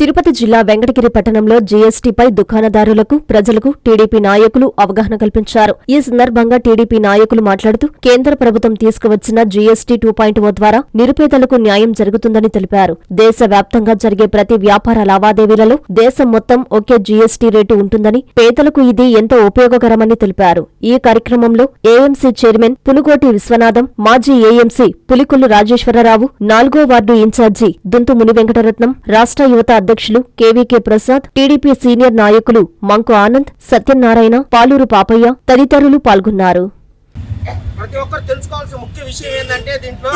తిరుపతి జిల్లా వెంకటగిరి పట్టణంలో జీఎస్టీపై దుకాణదారులకు ప్రజలకు టీడీపీ నాయకులు అవగాహన కల్పించారు. ఈ సందర్భంగా టీడీపీ నాయకులు మాట్లాడుతూ కేంద్ర ప్రభుత్వం తీసుకువచ్చిన జీఎస్టీ టూ పాయింట్ ఓ ద్వారా నిరుపేదలకు న్యాయం జరుగుతుందని తెలిపారు. దేశవ్యాప్తంగా జరిగే ప్రతి వ్యాపార లావాదేవీలలో దేశం మొత్తం ఒకే జీఎస్టీ రేటు ఉంటుందని పేదలకు ఇది ఎంతో ఉపయోగకరమని తెలిపారు. ఈ కార్యక్రమంలో ఏఎంసీ చైర్మన్ పులుగోటి విశ్వనాథం మాజీ ఏఎంసీ పులికొల్లు రాజేశ్వరరావు నాలుగో వార్డు ఇన్ఛార్జి దుంతు ముని వెంకటరత్నం రాష్ట్ర యువత అధ్యక్షులు కేవీకే ప్రసాద్ టీడీపీ సీనియర్ నాయకులు మంకు ఆనంద్ సత్యనారాయణ పాలూరు పాపయ్య తదితరులు పాల్గొన్నారు. ప్రతి ఒక్కరు తెలుసుకోవాల్సిన ముఖ్య విషయం ఏంటంటే దీంట్లో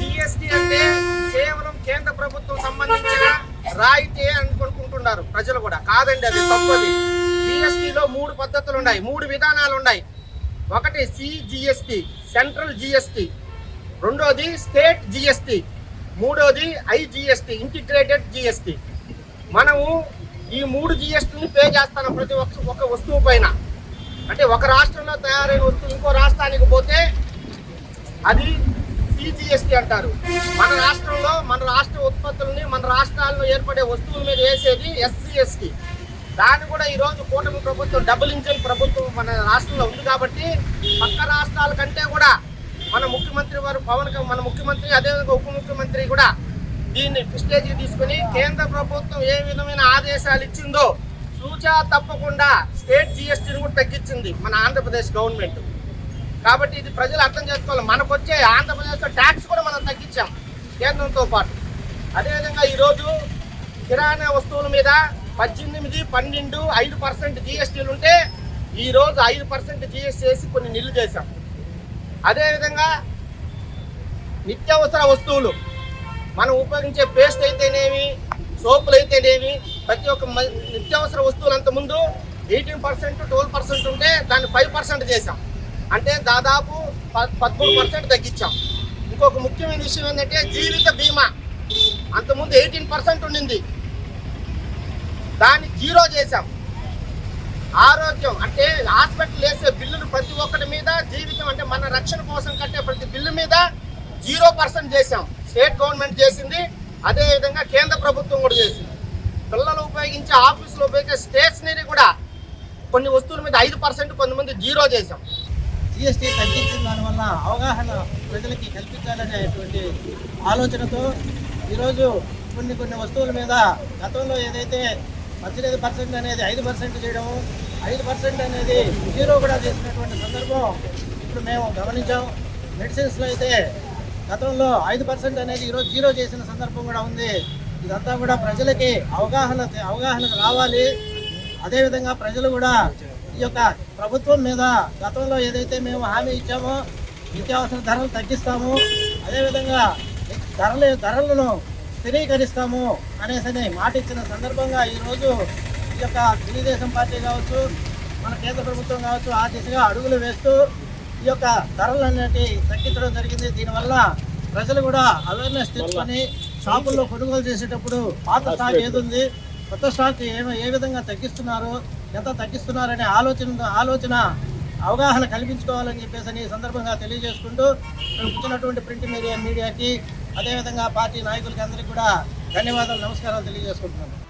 జిఎస్టి అంటే కేవలం కేంద్ర ప్రభుత్వం సంబంధించిన రాయితీ అని కొనుక్కుంటున్నారు ప్రజలు కూడా. కాదండి అది తప్పది. జిఎస్టీలో మూడు పద్ధతులు ఉన్నాయి మూడు విధానాలు ఉన్నాయి. ఒకటి సిజిఎస్టి సెంట్రల్ జిఎస్టి రెండోది స్టేట్ జిఎస్టి. మూడోది ఐజిఎస్టి ఇంటిగ్రేటెడ్ జిఎస్టి మనము ఈ మూడు జిఎస్టీని పే చేస్తాను ప్రతి ఒక్క ఒక వస్తువు పైన. అంటే ఒక రాష్ట్రంలో తయారైన వస్తువు ఇంకో రాష్ట్రానికి పోతే అది సిజిఎస్టీ అంటారు. మన రాష్ట్రంలో మన రాష్ట్ర ఉత్పత్తులని మన రాష్ట్రాల్లో ఏర్పడే వస్తువుల మీద వేసేది ఎస్సీఎస్టీ దాన్ని కూడా ఈరోజు కూటమి ప్రభుత్వం డబుల్ ఇంజిన్ ప్రభుత్వం మన రాష్ట్రంలో ఉంది కాబట్టి పక్క రాష్ట్రాల కంటే కూడా మన ముఖ్యమంత్రి వారు పవన్ మన ముఖ్యమంత్రి అదేవిధంగా ఉప ముఖ్యమంత్రి కూడా దీన్ని స్టేజ్కి తీసుకుని కేంద్ర ప్రభుత్వం ఏ విధమైన ఆదేశాలు ఇచ్చిందో సూచా తప్పకుండా స్టేట్ జిఎస్టీని కూడా తగ్గించింది మన ఆంధ్రప్రదేశ్ గవర్నమెంట్. కాబట్టి ఇది ప్రజలు అర్థం చేసుకోవాలి. మనకు వచ్చే ఆంధ్రప్రదేశ్లో ట్యాక్స్ కూడా మనం తగ్గించాం కేంద్రంతో పాటు. అదేవిధంగా ఈరోజు కిరాణా వస్తువుల మీద పద్దెనిమిది పన్నెండు ఐదు పర్సెంట్ జిఎస్టీలు ఉంటే ఈరోజు ఐదు పర్సెంట్ జిఎస్టీ వేసి కొన్ని నిల్లు చేశాం. అదేవిధంగా నిత్యావసర వస్తువులు. మనం ఉపయోగించే పేస్ట్ అయితేనేమి సోపులు అయితేనేమి ప్రతి ఒక్క నిత్యావసర వస్తువులు అంత ముందు ఎయిటీన్ పర్సెంట్ ట్వెల్వ్ పర్సెంట్ ఉంటే దాన్ని ఫైవ్ పర్సెంట్ చేసాం అంటే దాదాపు ప- పదమూడు పర్సెంట్ తగ్గించాం. ఇంకొక ముఖ్యమైన విషయం ఏంటంటే జీవిత బీమా. అంతకుముందు ఎయిటీన్ పర్సెంట్ ఉండింది. దాన్ని జీరో చేశాం. ఆరోగ్యం అంటే హాస్పిటల్ వేసే బిల్లులు ప్రతి ఒక్కటి మీద జీవితం అంటే మన రక్షణ కోసం కట్టే ప్రతి బిల్లు మీద జీరో పర్సెంట్ చేశాం. స్టేట్ గవర్నమెంట్ చేసింది. అదేవిధంగా కేంద్ర ప్రభుత్వం కూడా చేసింది. పిల్లలు ఉపయోగించే ఆఫీసులో ఉపయోగించే స్టేషనరీ కూడా కొన్ని వస్తువుల మీద ఐదు పర్సెంట్ కొంతమంది జీరో చేశాం. జిఎస్టీ తగ్గించిన దానివల్ల అవగాహన ప్రజలకి కల్పించాలనేటువంటి ఆలోచనతో ఈరోజు కొన్ని కొన్ని వస్తువుల మీద గతంలో ఏదైతే పద్దెనిమిది పర్సెంట్ అనేది ఐదు పర్సెంట్ చేయడము ఐదు పర్సెంట్ అనేది జీరో కూడా చేసినటువంటి సందర్భం ఇప్పుడు మేము గమనించాం. మెడిసిన్స్లో అయితే గతంలో ఐదు పర్సెంట్ అనేది ఈరోజు జీరో చేసిన సందర్భం కూడా ఉంది. ఇదంతా కూడా ప్రజలకి అవగాహన అవగాహనకు రావాలి. అదేవిధంగా ప్రజలు కూడా ఈ యొక్క ప్రభుత్వం మీద గతంలో ఏదైతే మేము హామీ ఇచ్చామో నిత్యావసర ధరలు తగ్గిస్తాము. అదేవిధంగా ధరలు ధరలను స్థిరీకరిస్తాము అనేసి మాట ఇచ్చిన సందర్భంగా ఈరోజు ఈ యొక్క తెలుగుదేశం పార్టీ కావచ్చు మన కేంద్ర ప్రభుత్వం కావచ్చు ఆ దిశగా అడుగులు వేస్తూ ఈ యొక్క ధరలు అనేటి తగ్గించడం జరిగింది. దీనివల్ల ప్రజలు కూడా అవేర్నెస్ తెచ్చుకొని షాపుల్లో కొనుగోలు చేసేటప్పుడు పాత స్టాక్ ఏది ఉంది కొత్త స్టాక్ ఏ ఏ విధంగా తగ్గిస్తున్నారు ఎంత తగ్గిస్తున్నారనే ఆలోచన ఆలోచన అవగాహన కల్పించుకోవాలని చెప్పేసి ఈ సందర్భంగా తెలియజేసుకుంటూ కూర్చున్నటువంటి ప్రింట్ మీడియా మీడియాకి అదేవిధంగా పార్టీ నాయకులకి అందరికీ కూడా ధన్యవాదాలు నమస్కారాలు తెలియజేసుకుంటున్నాను.